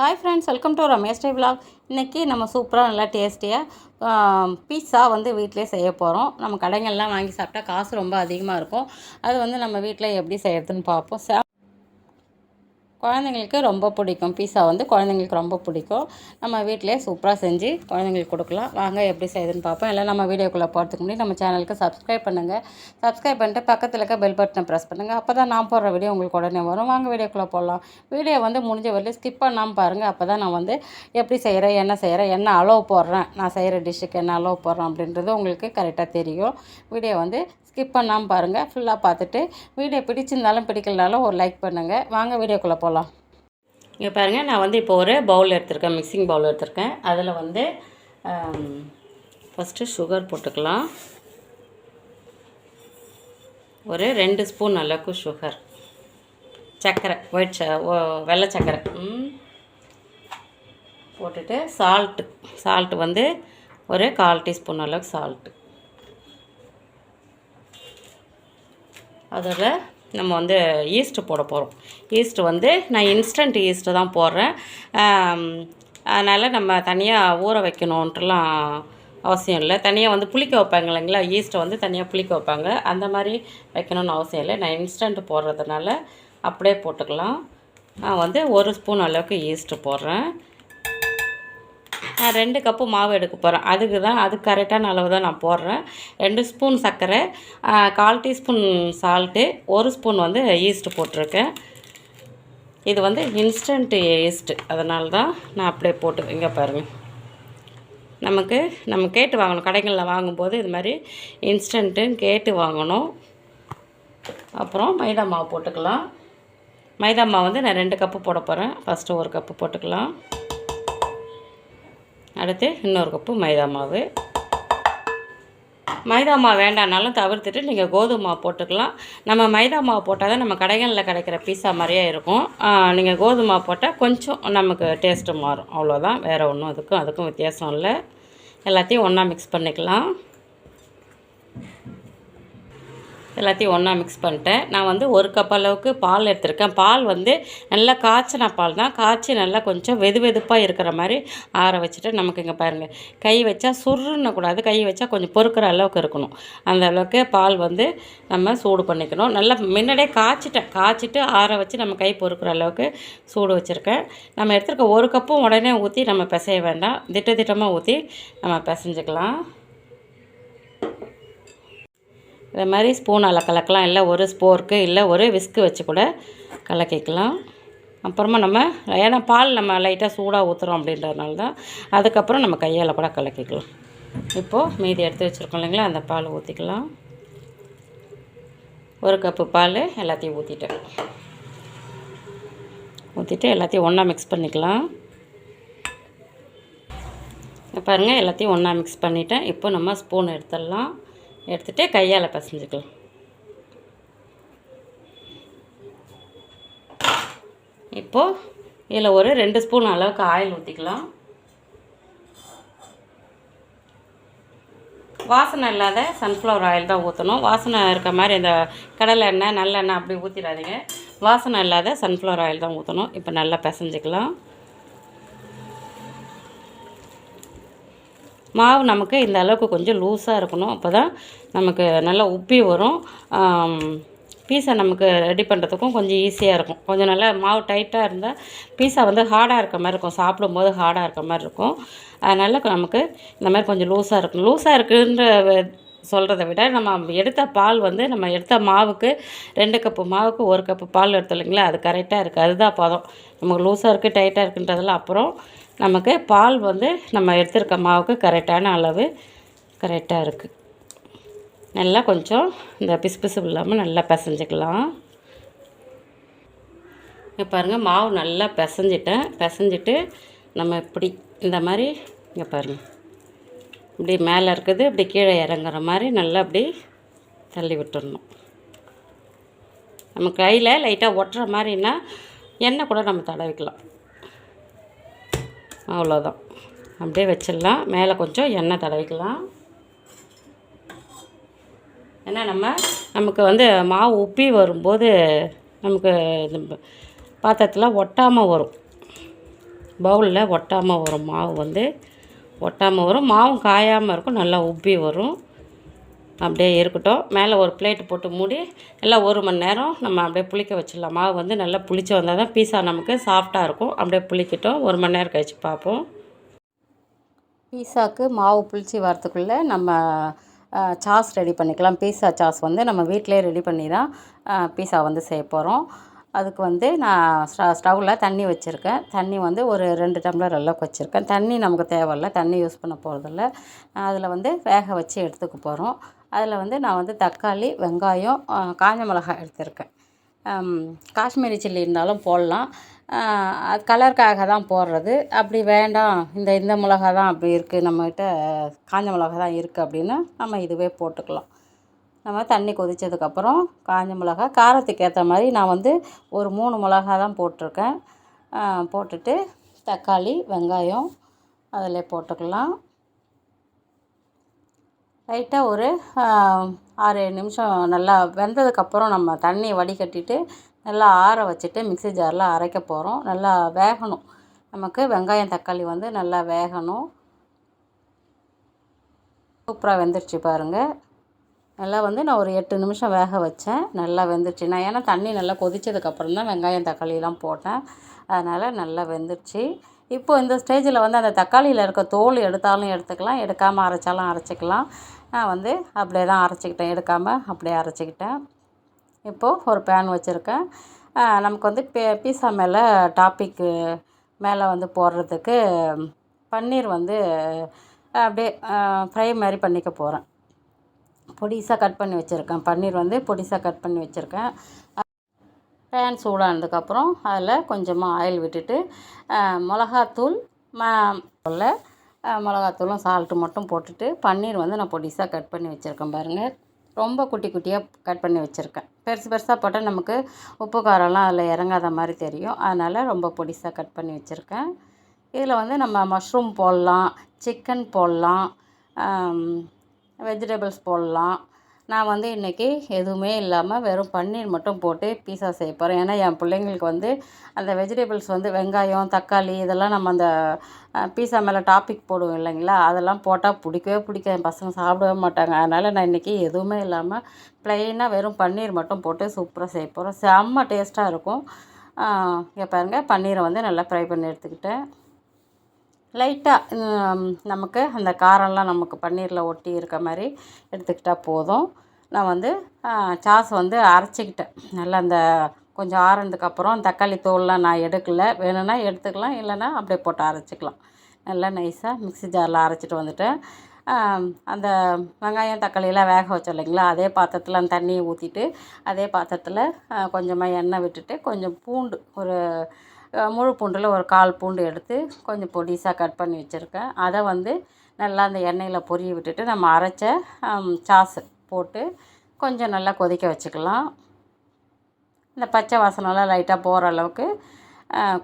Hi friends welcome to Ramesh day vlog. இன்றைக்கி நம்ம சூப்பராக நல்லா டேஸ்டியாக பீஸா வந்து வீட்டிலே செய்ய போகிறோம் நம்ம கடைங்கள்லாம் வாங்கி சாப்பிட்டா காசு ரொம்ப அதிகமாக இருக்கும். அது வந்து நம்ம வீட்டில் எப்படி செய்யறதுன்னு பார்ப்போம். சே குழந்தைங்களுக்கு ரொம்ப பிடிக்கும். பீஸா வந்து குழந்தைங்களுக்கு ரொம்ப பிடிக்கும். நம்ம வீட்டிலே சூப்பராக செஞ்சு குழந்தைங்களுக்கு கொடுக்கலாம். வாங்க எப்படி செய்யுதுன்னு பார்ப்போம். எல்லாம் நம்ம வீடியோக்குள்ளே போகிறதுக்கு முன்னாடி நம்ம சேனலுக்கு சப்ஸ்கிரைப் பண்ணுங்கள் சப்ஸ்கிரைப் பண்ணிட்டு பக்கத்தில் இருக்க பெல் பட்டனை ப்ரெஸ் பண்ணுங்கள் அப்போ தான் நான் போடுற வீடியோ உங்களுக்கு உடனே வரும். வாங்க வீடியோக்குள்ளே போடலாம் வீடியோ வந்து முடிஞ்ச வரையிலும் ஸ்கிப் பண்ணாமல் பாருங்கள் அப்போ தான் நான் வந்து எப்படி செய்கிறேன் என்ன செய்கிறேன் என்ன அளவு போடுறேன் நான் செய்கிற டிஷ்ஷுக்கு என்ன அளவு போடுறேன் அப்படின்றது உங்களுக்கு கரெக்டாக தெரியும். வீடியோ வந்து ஸ்கிப் பண்ணாமல் பாருங்கள் ஃபுல்லாக பார்த்துட்டு வீடியோ பிடிச்சிருந்தாலும் பிடிக்கலனாலும் ஒரு லைக் பண்ணுங்கள் வாங்க வீடியோக்குள்ளே போகலாம் இங்கே பாருங்கள் நான் வந்து இப்போ ஒரு பவுல் எடுத்திருக்கேன். மிக்சிங் பவுல் எடுத்திருக்கேன். அதில் வந்து ஃபஸ்ட்டு சுகர் போட்டுக்கலாம். ஒரு ரெண்டு ஸ்பூன் அளவுக்கு சுகர் சர்க்கரை ஒயிட் ச வெள்ளை சர்க்கரை. போட்டுட்டு சால்ட்டு சால்ட்டு வந்து ஒரு கால் டீஸ்பூன் அளவுக்கு சால்ட்டு அதோட நம்ம வந்து ஈஸ்ட்டு போட போகிறோம். ஈஸ்ட்டு வந்து நான் இன்ஸ்டன்ட் ஈஸ்ட்டு தான் போடுறேன். அதனால் நம்ம தனியாக ஊற வைக்கணுன்ட்டுலாம் அவசியம் இல்லை. தனியாக வந்து புளிக்க வைப்பாங்க இல்லைங்களா? ஈஸ்ட்டை வந்து தனியாக புளிக்க வைப்பாங்க. அந்த மாதிரி வைக்கணும்னு அவசியம் இல்லை. நான் இன்ஸ்டன்ட் போடுறதுனால அப்படியே போட்டுக்கலாம். நான் வந்து ஒரு ஸ்பூன் அளவுக்கு ஈஸ்ட்டு போடுறேன். ரெண்டு கப்பு மாவு எடுக்க போகிறேன் அதுக்கு தான் அது கரெக்டான அளவு தான் நான் போடுறேன். ரெண்டு ஸ்பூன் சர்க்கரை கால் டீஸ்பூன் சால்ட்டு ஒரு ஸ்பூன் வந்து ஈஸ்ட்டு போட்டிருக்கேன். இது வந்து இன்ஸ்டன்ட் ஈஸ்ட்டு. அதனால தான் நான் அப்படியே போட்டு இங்கே பாருங்கள் நமக்கு நம்ம கேட்டு வாங்கணும். கடைகளில் வாங்கும்போது இது மாதிரி இன்ஸ்டன்ட்டுன்னு கேட்டு வாங்கணும். அப்புறம் மைதா மாவு போட்டுக்கலாம். மைதா மாவு வந்து நான் ரெண்டு கப்பு போட போகிறேன் ஃபஸ்ட்டு ஒரு கப்பு போட்டுக்கலாம். அடுத்து இன்னொரு கப்பு மைதா மாவு. மைதா மாவு வேண்டானாலும் தவிர்த்துட்டு நீங்கள் கோதுமை மாவு போட்டுக்கலாம். நம்ம மைதா மாவு போட்டால் தான் நம்ம கடைகளில் கிடைக்கிற பீஸா மாதிரியே இருக்கும். நீங்கள் கோதுமை மாவு போட்டால் கொஞ்சம் நமக்கு டேஸ்ட்டு மாறும். அவ்வளோதான் வேறு ஒன்றும் அதுக்கும் அதுக்கும் வித்தியாசம் இல்லை. எல்லாத்தையும் ஒன்றா மிக்ஸ் பண்ணிக்கலாம். எல்லாத்தையும் ஒன்றா மிக்ஸ் பண்ணிட்டேன். நான் வந்து ஒரு கப் அளவுக்கு பால் எடுத்திருக்கேன். பால் வந்து நல்லா காய்ச்சின பால் தான். காய்ச்சி நல்லா கொஞ்சம் வெது வெதுப்பாக இருக்கிற மாதிரி ஆற வச்சுட்டு நமக்கு இங்கே பாருங்கள் கை வச்சா சுருன்னு கூடாது கை வச்சா கொஞ்சம் பொறுக்கிற அளவுக்கு இருக்கணும். அந்த அளவுக்கு பால் வந்து நம்ம சூடு பண்ணிக்கணும். நல்லா முன்னாடியே காய்ச்சிட்டேன். காய்ச்சிட்டு ஆற வச்சு நம்ம கை பொறுக்கிற அளவுக்கு சூடு வச்சுருக்கேன். நம்ம எடுத்துருக்க ஒரு கப்பும் உடனே ஊற்றி நம்ம பிசைய வேண்டாம். திட்ட திட்டமாக ஊற்றி நம்ம பிசைஞ்சுக்கலாம். இது மாதிரி ஸ்பூனால் கலக்கலாம் இல்லை ஒரு ஸ்போர்க்கு இல்லை ஒரு விஸ்கு வச்சு கூட கலக்கிக்கலாம். அப்புறமா நம்ம ஏன்னா பால் நம்ம லைட்டாக சூடாக ஊற்றுறோம் அப்படின்றதுனால தான் அதுக்கப்புறம் நம்ம கையால் கூட கலக்கிக்கலாம். இப்போது மீதி எடுத்து வச்சுருக்கோம் இல்லைங்களா அந்த பால் ஊற்றிக்கலாம் ஒரு கப்பு பால் எல்லாத்தையும் ஊற்றிட்டேன் ஊற்றிட்டு எல்லாத்தையும் ஒன்றா மிக்ஸ் பண்ணிக்கலாம். பாருங்கள் எல்லாத்தையும் ஒன்றா மிக்ஸ் பண்ணிவிட்டேன் இப்போ நம்ம ஸ்பூன் எடுத்துடலாம். எடுத்துகிட்டு கையால் பசஞ்சுக்கலாம். இப்போது இதில் ஒரு ரெண்டு ஸ்பூன் அளவுக்கு ஆயில் ஊற்றிக்கலாம் வாசனை இல்லாத சன்ஃப்ளவர் ஆயில் தான் ஊற்றணும் வாசனை இருக்க மாதிரி இந்த கடலை எண்ணெய் நல்லெண்ணெய் அப்படி ஊற்றிடாதீங்க வாசனை இல்லாத சன்ஃப்ளவர் ஆயில் தான் ஊற்றணும் இப்போ நல்லா பிசைஞ்சுக்கலாம். மாவு நமக்கு இந்த அளவுக்கு கொஞ்சம் லூஸாக இருக்கணும். அப்போ தான் நமக்கு நல்லா உப்பி வரும். பீஸா நமக்கு ரெடி பண்ணுறதுக்கும் கொஞ்சம் ஈஸியாக இருக்கும். கொஞ்சம் நல்லா மாவு டைட்டாக இருந்தால் பீஸா வந்து ஹார்டாக இருக்க மாதிரி இருக்கும். சாப்பிடும்போது ஹார்டாக இருக்க மாதிரி இருக்கும். அதனால் நமக்கு இந்த மாதிரி கொஞ்சம் லூஸாக இருக்கும் லூஸாக இருக்குன்ற சொல்கிறத விட நம்ம எடுத்த பால் வந்து நம்ம எடுத்த மாவுக்கு ரெண்டு கப்பு மாவுக்கு ஒரு கப்பு பால் எடுத்தோம் இல்லைங்களா? அது கரெக்டாக இருக்குது அதுதான் பதம். நமக்கு லூஸாக இருக்குது டைட்டாக இருக்குன்றதெல்லாம் அப்புறம் நமக்கு பால் வந்து நம்ம எடுத்திருக்க மாவுக்கு கரெக்டான அளவு கரெக்டாக இருக்குது நல்லா கொஞ்சம் இந்த பிசுபிசு இல்லாமல் நல்லா பிசைஞ்சிக்கலாம். இங்கே பாருங்கள் மாவு நல்லா பிசைஞ்சிட்டேன். பிசைஞ்சிட்டு நம்ம இப்படி இந்த மாதிரி இங்கே பாருங்கள் இப்படி மேலே இருக்குது இப்படி கீழே இறங்குற மாதிரி நல்லா அப்படி தள்ளி விட்டுடணும் நம்ம கையில் லைட்டாக ஒட்டுற மாதிரின்னா எண்ணெய் கூட நம்ம தடவிக்கலாம். அவ்வளோதான் அப்படியே வச்சிடலாம். மேலே கொஞ்சம் எண்ணெய் தடவிக்கலாம். ஏன்னா நம்ம நமக்கு வந்து மாவு உப்பி வரும்போது நமக்கு இந்த பாத்திரத்தில் ஒட்டாமல் வரும். பவுலில் ஒட்டாமல் வரும் மாவு வந்து. ஒட்டாமல் வரும். மாவும் காயாமல் இருக்கும். நல்லா உப்பி வரும். அப்படியே இருக்கட்டும். மேலே ஒரு பிளேட் போட்டு மூடி நல்லா ஒரு மணி நேரம் நம்ம அப்படியே புளிக்க வச்சிடலாம். மாவு வந்து நல்லா புளிச்சு வந்தால் தான் பீஸா நமக்கு சாஃப்டாக இருக்கும். அப்படியே புளிக்கட்டும். ஒரு மணி நேரம் கழிச்சு பார்ப்போம். பீஸாவுக்கு மாவு புளிச்சு வரத்துக்குள்ளே நம்ம சாஸ் ரெடி பண்ணிக்கலாம். பீஸா சாஸ் வந்து நம்ம வீட்டிலே ரெடி பண்ணி தான் பீஸா வந்து செய்ய போகிறோம் அதுக்கு வந்து நான் ஸ்ட ஸ்டவ்வில் தண்ணி வச்சுருக்கேன். தண்ணி வந்து ஒரு ரெண்டு டம்ளர் அளவுக்கு வச்சுருக்கேன். தண்ணி நமக்கு தேவையில்ல. தண்ணி யூஸ் பண்ண போகிறதில்ல அதில் வந்து வேக வச்சு எடுத்துக்க போகிறோம் அதில் வந்து நான் வந்து தக்காளி வெங்காயம் காஞ்ச மிளகாய் எடுத்திருக்கேன். காஷ்மீரி சில்லி இருந்தாலும் போடலாம். அது கலருக்காக தான் போடுறது. அப்படி வேண்டாம். இந்த இந்த மிளகா தான் அப்படி இருக்குது நம்மக்கிட்ட காஞ்ச மிளகா தான் இருக்குது அப்படின்னா நம்ம இதுவே போட்டுக்கலாம். நம்ம தண்ணி கொதித்ததுக்கப்புறம் காஞ்ச மிளகா காரத்துக்கு ஏற்ற மாதிரி நான் வந்து ஒரு மூணு மிளகா தான் போட்டிருக்கேன். போட்டுட்டு தக்காளி வெங்காயம் அதில் போட்டுக்கலாம். லைட்டாக ஒரு ஆறு நிமிஷம் நல்லா வெந்ததுக்கப்புறம் நம்ம தண்ணியை வடிகட்டிட்டு நல்லா ஆற வச்சுட்டு மிக்ஸி ஜாரில் அரைக்க போகிறோம் நல்லா வேகணும். நமக்கு வெங்காயம் தக்காளி வந்து நல்லா வேகணும். சூப்பராக வெந்துருச்சு பாருங்கள் நல்லா வந்து நான் ஒரு எட்டு நிமிஷம் வேக வச்சேன். நல்லா வெந்துருச்சு. நான் ஏன்னா தண்ணி நல்லா கொதித்ததுக்கப்புறம் தான் வெங்காயம் தக்காளியெலாம் போட்டேன். அதனால் நல்லா வெந்துருச்சு. இப்போ இந்த ஸ்டேஜில் வந்து அந்த தக்காளியில் இருக்க தோல் எடுத்தாலும் எடுத்துக்கலாம். எடுக்காமல் அரைச்சாலும் அரைச்சிக்கலாம். நான் வந்து அப்படியே தான் அரைச்சிக்கிட்டேன். எடுக்காமல் அப்படியே அரைச்சிக்கிட்டேன். இப்போது ஒரு பேன் வச்சுருக்கேன். நமக்கு வந்து பே பீஸா மேலே டாப்பிக்கு மேலே வந்து போடுறதுக்கு பன்னீர் வந்து அப்படியே ஃப்ரை மாதிரி பண்ணிக்க போகிறேன் பொடிசாக கட் பண்ணி வச்சுருக்கேன். பன்னீர் வந்து பொடிசாக கட் பண்ணி வச்சுருக்கேன். பேன் சூடானதுக்கப்புறம் அதில் கொஞ்சமாக ஆயில் விட்டுட்டு மிளகாத்தூள் ம மிளகாத்தூளும் சால்ட்டு மட்டும் போட்டுட்டு பன்னீர் வந்து நான் பொடிசாக கட் பண்ணி வச்சுருக்கேன் பாருங்கள் ரொம்ப குட்டி குட்டியாக கட் பண்ணி வச்சுருக்கேன். பெருசு பெருசாக போட்டால் நமக்கு உப்பு காரம்லாம் அதில் இறங்காத மாதிரி தெரியும். அதனால் ரொம்ப பொடிசாக கட் பண்ணி வச்சுருக்கேன். இதில் வந்து நம்ம மஷ்ரூம் போடலாம் சிக்கன் போடலாம் வெஜிடபிள்ஸ் போடலாம். நான் வந்து இன்றைக்கி எதுவுமே இல்லாமல் வெறும் பன்னீர் மட்டும் போட்டு பீஸா செய்ய போகிறேன் ஏன்னா என் பிள்ளைங்களுக்கு வந்து அந்த வெஜிடபிள்ஸ் வந்து வெங்காயம் தக்காளி இதெல்லாம் நம்ம அந்த பீஸா மேலே டாப்பிக் போடுவோம் இல்லைங்களா? அதெல்லாம் போட்டால் பிடிக்கவே பிடிக்காது. என் பசங்க சாப்பிடவே மாட்டாங்க. அதனால் நான் இன்றைக்கி எதுவுமே இல்லாமல் ப்ளைனாக வெறும் பன்னீர் மட்டும் போட்டு சூப்பராக செய்ய போகிறோம் செம்ம டேஸ்ட்டாக இருக்கும். இங்கே பாருங்கள் பன்னீரை வந்து நல்லா ஃப்ரை பண்ணி எடுத்துக்கிட்டேன். லைட்டாக நமக்கு அந்த காரம்லாம் நமக்கு பன்னீரில் ஒட்டி இருக்க மாதிரி எடுத்துக்கிட்டால் போதும். நான் வந்து சாஸ் வந்து அரைச்சிக்கிட்டேன். நல்லா அந்த கொஞ்சம் ஆறுனதுக்கப்புறம் தக்காளி தோல்லாம் நான் எடுக்கலை. வேணும்னா எடுத்துக்கலாம் இல்லைன்னா அப்படியே போட்டு அரைச்சிக்கலாம். நல்லா நைஸாக மிக்ஸி ஜாரில் அரைச்சிட்டு வந்துட்டேன். அந்த வெங்காயம் தக்காளியெலாம் வேக வச்சோம் இல்லைங்களா? அதே பாத்திரத்தில் அந்த தண்ணியை ஊற்றிட்டு அதே பாத்திரத்தில் கொஞ்சமாக எண்ணெய் விட்டுட்டு கொஞ்சம் பூண்டு ஒரு முழு பூண்டில் ஒரு கால் பூண்டு எடுத்து கொஞ்சம் பொடிசாக கட் பண்ணி வச்சுருக்கேன். அதை வந்து நல்லா அந்த எண்ணெயில் பொரிய விட்டுட்டு நம்ம அரைச்ச சாஸு போட்டு கொஞ்சம் நல்லா கொதிக்க வச்சுக்கலாம். இந்த பச்சை வாசனெல்லாம் லைட்டாக போகிற அளவுக்கு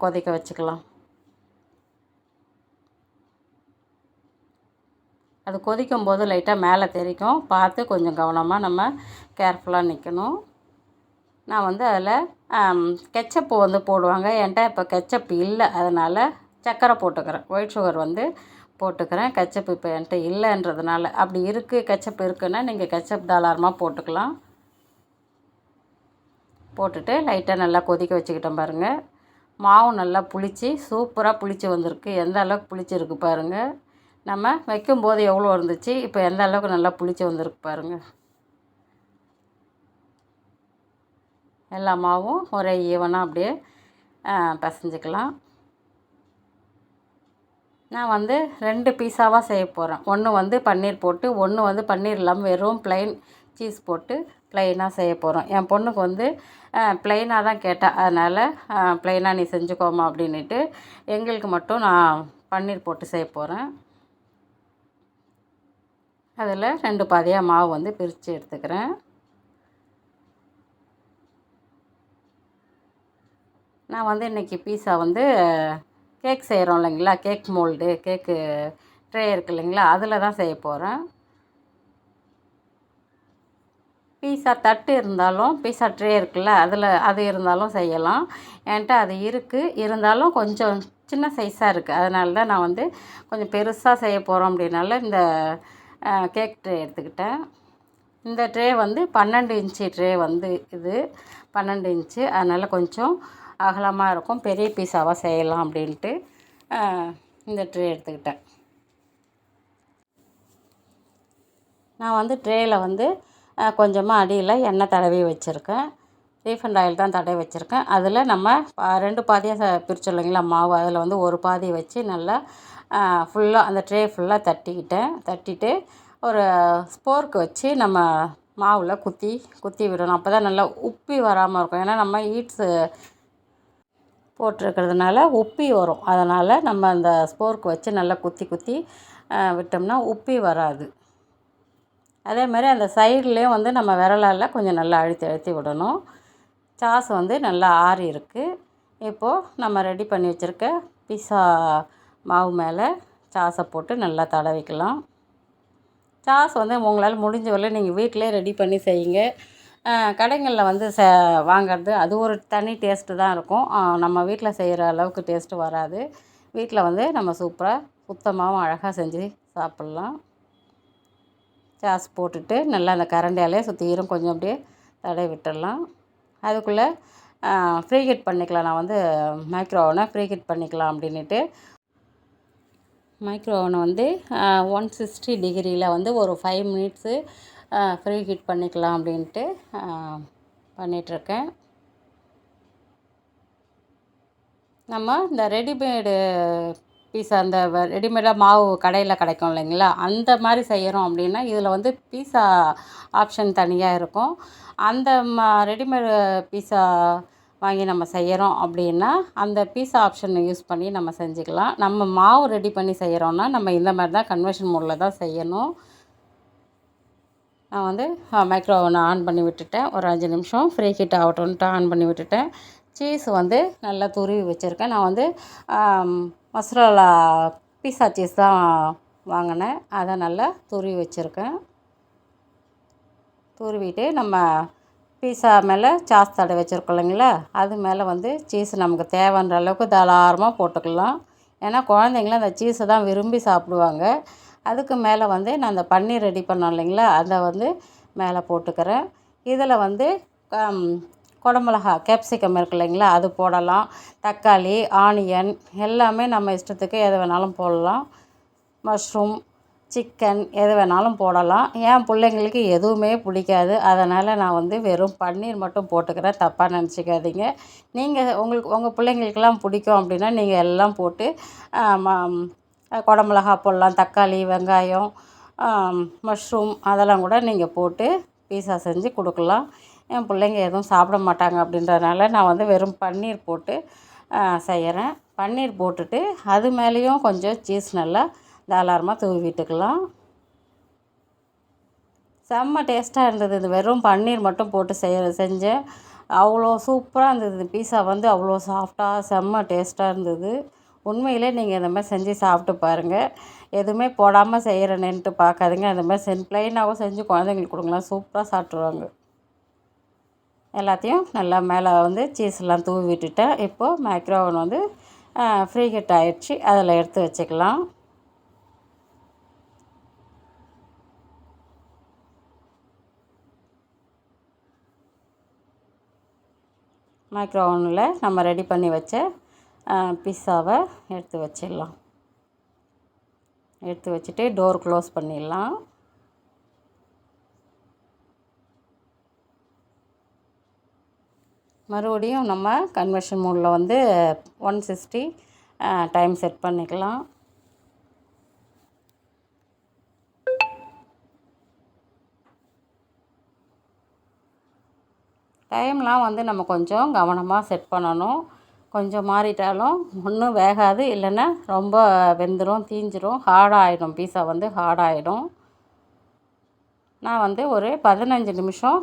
கொதிக்க வச்சுக்கலாம். அது கொதிக்கும் போது லைட்டாக மேலே தெரிக்கும். பார்த்து கொஞ்சம் கவனமாக நம்ம கேர்ஃபுல்லாக நிற்கணும் நான் வந்து அதில் கெச்சப்பு வந்து போடுவாங்க. என்கிட்ட இப்போ கெச்சப் இல்லை. அதனால் சர்க்கரை போட்டுக்கிறேன். ஒயிட் சுகர் வந்து போட்டுக்கிறேன். கெச்சப் இப்போ என்கிட்ட இல்லைன்றதுனால. அப்படி இருக்குது கெச்சப் இருக்குன்னா நீங்கள் கெச்சப் தாராளமாக போட்டுக்கலாம். போட்டுட்டு லைட்டாக நல்லா கொதிக்க வச்சுக்கிட்டேன் பாருங்கள் மாவு நல்லா புளித்து சூப்பராக புளிச்சு வந்திருக்கு. எந்த அளவுக்கு புளிச்சிருக்கு பாருங்கள் நம்ம வைக்கும்போது எவ்வளோ இருந்துச்சு? இப்போ எந்த அளவுக்கு நல்லா புளிச்சு வந்திருக்கு பாருங்கள் எல்லா மாவும் ஒரே ஈவனாக அப்படியே பிசைஞ்சிக்கலாம். நான் வந்து ரெண்டு பீஸாவாக செய்ய போகிறேன் ஒன்று வந்து பன்னீர் போட்டு ஒன்று வந்து பன்னீர் இல்லாமல் வெறும் ப்ளைன் சீஸ் போட்டு ப்ளைனாக செய்ய போகிறோம் என் பொண்ணுக்கு வந்து ப்ளைனாக தான் கேட்டால் அதனால் ப்ளைனாக நீ செஞ்சுக்கோமா அப்படின்ட்டு எங்களுக்கு மட்டும் நான் பன்னீர் போட்டு செய்ய போகிறேன் அதில் ரெண்டு பாதியாக மாவு வந்து பிரித்து எடுத்துக்கிறேன். நான் வந்து இன்றைக்கி பீஸா வந்து கேக் செய்கிறோம் இல்லைங்களா? கேக் மோல்டு கேக்கு ட்ரே இருக்குது இல்லைங்களா? அதில் தான் செய்ய போகிறேன் பீஸா தட்டு இருந்தாலும் பீஸா ட்ரே இருக்குல்ல அதில் அது இருந்தாலும் செய்யலாம். என்கிட்ட அது இருக்குது இருந்தாலும் கொஞ்சம் சின்ன சைஸாக இருக்குது அதனால தான் நான் வந்து கொஞ்சம் பெருசாக செய்ய போகிறோம் அப்படின்னால இந்த கேக் ட்ரே எடுத்துக்கிட்டேன். இந்த ட்ரே வந்து பன்னெண்டு இன்ச்சு ட்ரே வந்து இது. பன்னெண்டு இன்ச்சு. அதனால் கொஞ்சம் அகலமாக இருக்கும். பெரிய பீஸாவாக செய்யலாம் அப்படின்ட்டு இந்த ட்ரே எடுத்துக்கிட்டேன். நான் வந்து ட்ரேயில் வந்து கொஞ்சமாக அடியில் எண்ணெய் தடவி வச்சுருக்கேன். ரீஃபண்ட் ஆயில் தான் தடவி வச்சுருக்கேன். அதில் நம்ம பா- ரெண்டு பாதியாக ச பிரிச்சோம் இல்லைங்களா மாவு. அதில் வந்து ஒரு பாதி வச்சு நல்லா ஃபுல்லாக அந்த ட்ரே ஃபுல்லாக தட்டிக்கிட்டேன். தட்டிட்டு ஒரு ஸ்போர்க்கு வச்சு நம்ம மாவில் குத்தி குத்தி விடணும். அப்போ தான் நல்லா உப்பி வராமல் இருக்கும். ஏன்னா நம்ம ஈட்ஸு போட்டிருக்கிறதுனால உப்பி வரும். அதனால் நம்ம அந்த ஸ்போர்க்கு வச்சு நல்லா குத்தி குத்தி விட்டோம்னா உப்பி வராது. அதே மாதிரி அந்த சைட்லேயும் வந்து நம்ம விரலால் கொஞ்சம் நல்லா அழுத்தி அழுத்தி விடணும். சாஸ் வந்து நல்லா ஆறி இருக்குது இப்போது நம்ம ரெடி பண்ணி வச்சுருக்க பிஸா மாவு மேலே சாஸை போட்டு நல்லா தடவிக்கலாம். சாஸ் வந்து உங்களால் முடிஞ்ச வரல நீங்கள் வீட்டிலே ரெடி பண்ணி செய்யுங்க. கடைங்களில் வந்து ச வாங்குறது அது ஒரு தனி டேஸ்ட்டு தான் இருக்கும். நம்ம வீட்டில் செய்கிற அளவுக்கு டேஸ்ட்டு வராது. வீட்டில் வந்து நம்ம சூப்பராக சுத்தமாகவும் அழகாக செஞ்சு சாப்பிட்லாம். சாஸ் போட்டுட்டு நல்லா அந்த கரண்டியாலே சுற்றிரும் கொஞ்சம் அப்படியே தடவி விட்டுடலாம். அதுக்குள்ளே ஃப்ரீ ஹீட் பண்ணிக்கலாம். நான் வந்து மைக்ரோ ஓவனை ஃப்ரீ ஹீட் பண்ணிக்கலாம் அப்படின்ட்டு மைக்ரோ ஓவனை வந்து ஒன் சிக்ஸ்டி டிகிரியில் வந்து ஒரு ஃபைவ் மினிட்ஸு ஃப்ரீ ஹீட் பண்ணிக்கலாம் அப்படின்ட்டு பண்ணிகிட்ருக்கேன் நம்ம இந்த ரெடிமேடு பீஸா அந்த ரெடிமேடாக மாவு கடையில் கிடைக்கும் இல்லைங்களா? அந்த மாதிரி செய்கிறோம் அப்படின்னா இதில் வந்து பீஸா ஆப்ஷன் தனியாக இருக்கும். அந்த ம ரெடிமேடு பீஸா வாங்கி நம்ம செய்கிறோம் அப்படின்னா அந்த பீஸா ஆப்ஷனை யூஸ் பண்ணி நம்ம செஞ்சுக்கலாம். நம்ம மாவு ரெடி பண்ணி செய்கிறோன்னா நம்ம இந்த மாதிரி தான் கன்வர்ஷன் மோடில் தான் செய்யணும். நான் வந்து மைக்ரோ ஓவனை ஆன் பண்ணி விட்டுட்டேன். ஒரு அஞ்சு நிமிஷம் ஃப்ரீ ஹீட் ஆகட்டும்ன்ட்டு ஆன் பண்ணி விட்டுட்டேன். சீஸ் வந்து நல்லா துருவி வச்சுருக்கேன். நான் வந்து மொசரலா பீஸா சீஸ் தான் வாங்கினேன். அதை நல்லா துருவி வச்சுருக்கேன். துருவிட்டு நம்ம பீஸா மேலே சாஸ் தடை வச்சுருக்கோம் இல்லைங்களா? அது மேலே வந்து சீஸ் நமக்கு தேவைன்ற அளவுக்கு தாராளமாக போட்டுக்கலாம். ஏன்னா குழந்தைங்களாம் அந்த சீஸை தான் விரும்பி சாப்பிடுவாங்க. அதுக்கு மேலே வந்து நான் அந்த பன்னீர் ரெடி பண்ணோம் இல்லைங்களா அதை வந்து மேலே போட்டுக்கிறேன். இதில் வந்து குடமிளகா கேப்சிகம் இருக்கு இல்லைங்களா அது போடலாம். தக்காளி ஆனியன் எல்லாமே நம்ம இஷ்டத்துக்கு எது வேணாலும் போடலாம். மஷ்ரூம் சிக்கன் எது வேணாலும் போடலாம். என் பிள்ளைங்களுக்கு எதுவுமே பிடிக்காது. அதனால் நான் வந்து வெறும் பன்னீர் மட்டும் போட்டுக்கிறேன். தப்பாக நினச்சிக்காதீங்க. நீங்கள் உங்களுக்கு உங்கள் பிள்ளைங்களுக்கெல்லாம் பிடிக்கும் அப்படின்னா நீங்கள் எல்லாம் போட்டு குடமிளகா போடலாம் தக்காளி வெங்காயம் மஷ்ரூம் அதெல்லாம் கூட நீங்கள் போட்டு பீஸா செஞ்சு கொடுக்கலாம். என் பிள்ளைங்க எதுவும் சாப்பிட மாட்டாங்க அப்படின்றதுனால நான் வந்து வெறும் பன்னீர் போட்டு செய்கிறேன் பன்னீர் போட்டுட்டு அது மேலேயும் கொஞ்சம் சீஸ் நல்லா தாராளமாக தூவி விட்டுக்கலாம். செம்ம டேஸ்ட்டாக இருந்தது இது. வெறும் பன்னீர் மட்டும் போட்டு செய்ய செஞ்சேன். அவ்வளோ சூப்பராக இருந்தது. இந்த பீஸா வந்து அவ்வளோ சாஃப்டாக செம்ம டேஸ்ட்டாக இருந்தது. உண்மையிலே நீங்கள் இந்த மாதிரி செஞ்சு சாப்பிட்டு பாருங்கள் எதுவுமே போடாமல் செய்கிறேன்னுட்டு பார்க்காதுங்க. அந்த மாதிரி சென் ப்ளைனாகவும் செஞ்சு குழந்தைங்களுக்கு கொடுங்கலாம் சூப்பராக சாப்பிட்ருவாங்க எல்லாத்தையும் நல்லா மேலே வந்து சீஸ்லாம் தூவி விட்டுட்டேன் இப்போது மைக்ரோ ஓவன் வந்து ஃப்ரீ ஹீட் ஆகிடுச்சு அதில் எடுத்து வச்சுக்கலாம். மைக்ரோ ஓவனில் நம்ம ரெடி பண்ணி வச்ச பிஸ்ஸாவை எடுத்து வச்சிடலாம். எடுத்து வச்சுட்டு டோர் க்ளோஸ் பண்ணிடலாம். மறுபடியும் நம்ம கன்வர்ஷன் மோடில் வந்து ஒன் சிக்ஸ்டி டைம் செட் பண்ணிக்கலாம். டைம்லாம் வந்து நம்ம கொஞ்சம் கவனமாக செட் பண்ணணும். கொஞ்சம் மாறிட்டாலும் ஒன்றும் வேகாது. இல்லைன்னா ரொம்ப வெந்துடும் தீஞ்சிரும். ஹார்டாகிடும் பீஸா வந்து ஹார்டாகிடும் நான் வந்து ஒரு பதினஞ்சு நிமிஷம்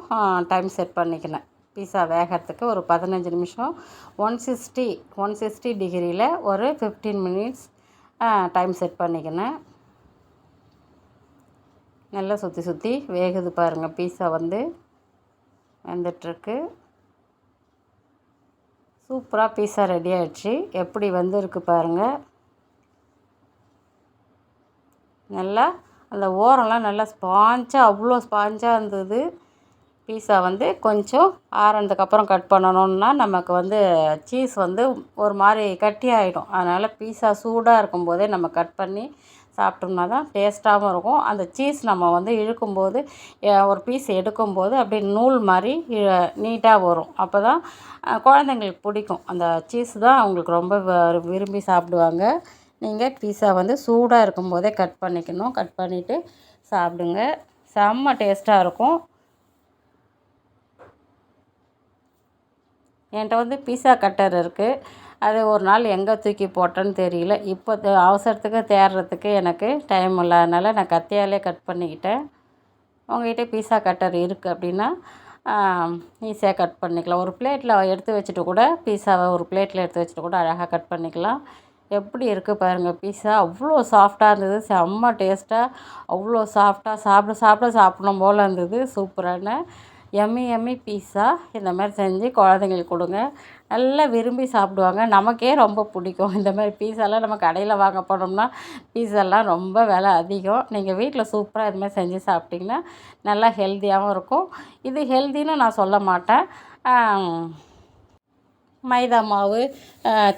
டைம் செட் பண்ணிக்கினேன். பீஸா வேகிறதுக்கு ஒரு பதினஞ்சு நிமிஷம். ஒன் சிக்ஸ்டி ஒன் சிக்ஸ்டி டிகிரியில் ஒரு ஃபிஃப்டீன் மினிட்ஸ் டைம் செட் பண்ணிக்கினேன். நல்லா சுற்றி சுற்றி வேகுது பாருங்கள் பீஸா வந்து வந்துட்டுருக்கு. சூப்பராக பீஸா ரெடி ஆயிடுச்சு. எப்படி வந்திருக்கு பாருங்கள் நல்லா அந்த ஓரம்லாம் நல்லா ஸ்பாஞ்சாக அவ்வளோ ஸ்பாஞ்சாக இருந்தது. பீஸா வந்து கொஞ்சம் ஆறுனதுக்கப்புறம் கட் பண்ணணுன்னா நமக்கு வந்து சீஸ் வந்து ஒரு மாதிரி கட்டி ஆகிடும் அதனால் பீஸா சூடாக இருக்கும்போதே நம்ம கட் பண்ணி சாப்பிட்டோம்னா தான் டேஸ்ட்டாகவும் இருக்கும். அந்த சீஸ் நம்ம வந்து இழுக்கும்போது ஒரு பீஸ் எடுக்கும்போது அப்படியே நூல் மாதிரி நீட்டாக வரும். அப்போ தான் குழந்தைங்களுக்கு பிடிக்கும். அந்த சீஸ் தான் அவங்களுக்கு ரொம்ப விரும்பி சாப்பிடுவாங்க. நீங்கள் பீஸா வந்து சூடாக இருக்கும்போதே கட் பண்ணிக்கணும். கட் பண்ணிவிட்டு சாப்பிடுங்க. செம்ம டேஸ்ட்டாக இருக்கும். என்கிட்ட வந்து பீஸா கட்டர் இருக்குது அது ஒரு நாள் எங்கே தூக்கி போட்டேன்னு தெரியல. இப்போ அவசரத்துக்கு தேடுறதுக்கு எனக்கு டைம் இல்லாதனால நான் கத்தியாலே கட் பண்ணிக்கிட்டேன். உங்ககிட்ட பீஸா கட்டர் இருக்குது அப்படின்னா ஈஸியாக கட் பண்ணிக்கலாம். ஒரு பிளேட்டில் எடுத்து வச்சுட்டு கூட பீஸாவை ஒரு பிளேட்டில் எடுத்து வச்சுட்டு கூட அழகாக கட் பண்ணிக்கலாம். எப்படி இருக்குது பாருங்கள் பீஸா அவ்வளோ சாஃப்டாக இருந்தது. செம்ம டேஸ்ட்டாக அவ்வளோ சாஃப்டாக சாப்பிட சாப்பிட சாப்பிடணும் போல் இருந்தது. சூப்பரான எம்மி எம்மி பீஸா இந்த மாதிரி செஞ்சு குழந்தைங்களுக்கு கொடுங்க. நல்லா விரும்பி சாப்பிடுவாங்க. நமக்கே ரொம்ப பிடிக்கும். இந்த மாதிரி பீஸாலாம் நம்ம கடையில் வாங்க போனோம்னா பீஸெல்லாம் ரொம்ப விலை அதிகம். நீங்கள் வீட்டில் சூப்பராக இது மாதிரி செஞ்சு சாப்பிட்டிங்கன்னா நல்லா ஹெல்த்தியாகவும் இருக்கும். இது ஹெல்த்தின்னு நான் சொல்ல மாட்டேன். மைதா மாவு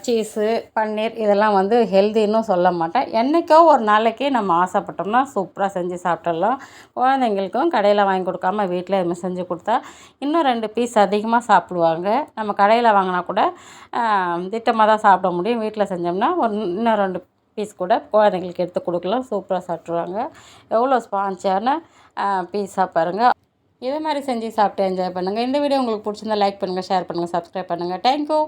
சீஸு பன்னீர் இதெல்லாம் வந்து ஹெல்தின்னு சொல்ல மாட்டேன். என்றைக்கோ ஒரு நாளைக்கு நம்ம ஆசைப்பட்டோம்னா சூப்பராக செஞ்சு சாப்பிட்டுடலாம். குழந்தைங்களுக்கும் கடையில் வாங்கி கொடுக்காம வீட்டில் இதுமாதிரி செஞ்சு கொடுத்தா இன்னும் ரெண்டு பீஸ் அதிகமாக சாப்பிடுவாங்க. நம்ம கடையில் வாங்கினா கூட திட்டமாக தான் சாப்பிட முடியும். வீட்டில் செஞ்சோம்னா ஒரு இன்னும் ரெண்டு பீஸ் கூட குழந்தைங்களுக்கு எடுத்து கொடுக்கலாம். சூப்பராக சாப்பிட்ருவாங்க எவ்வளோ ஸ்பான்ச்சியான பீஸாக பாருங்கள் இதே மாதிரி செஞ்சு சாப்பிட்டு என்ஜாய் பண்ணுங்கள் இந்த வீடியோ உங்களுக்கு பிடிச்சிருந்தா லைக் பண்ணுங்கள் ஷேர் பண்ணுங்கள் சப்ஸ்கிரைப் பண்ணுங்கள் தேங்க்யூ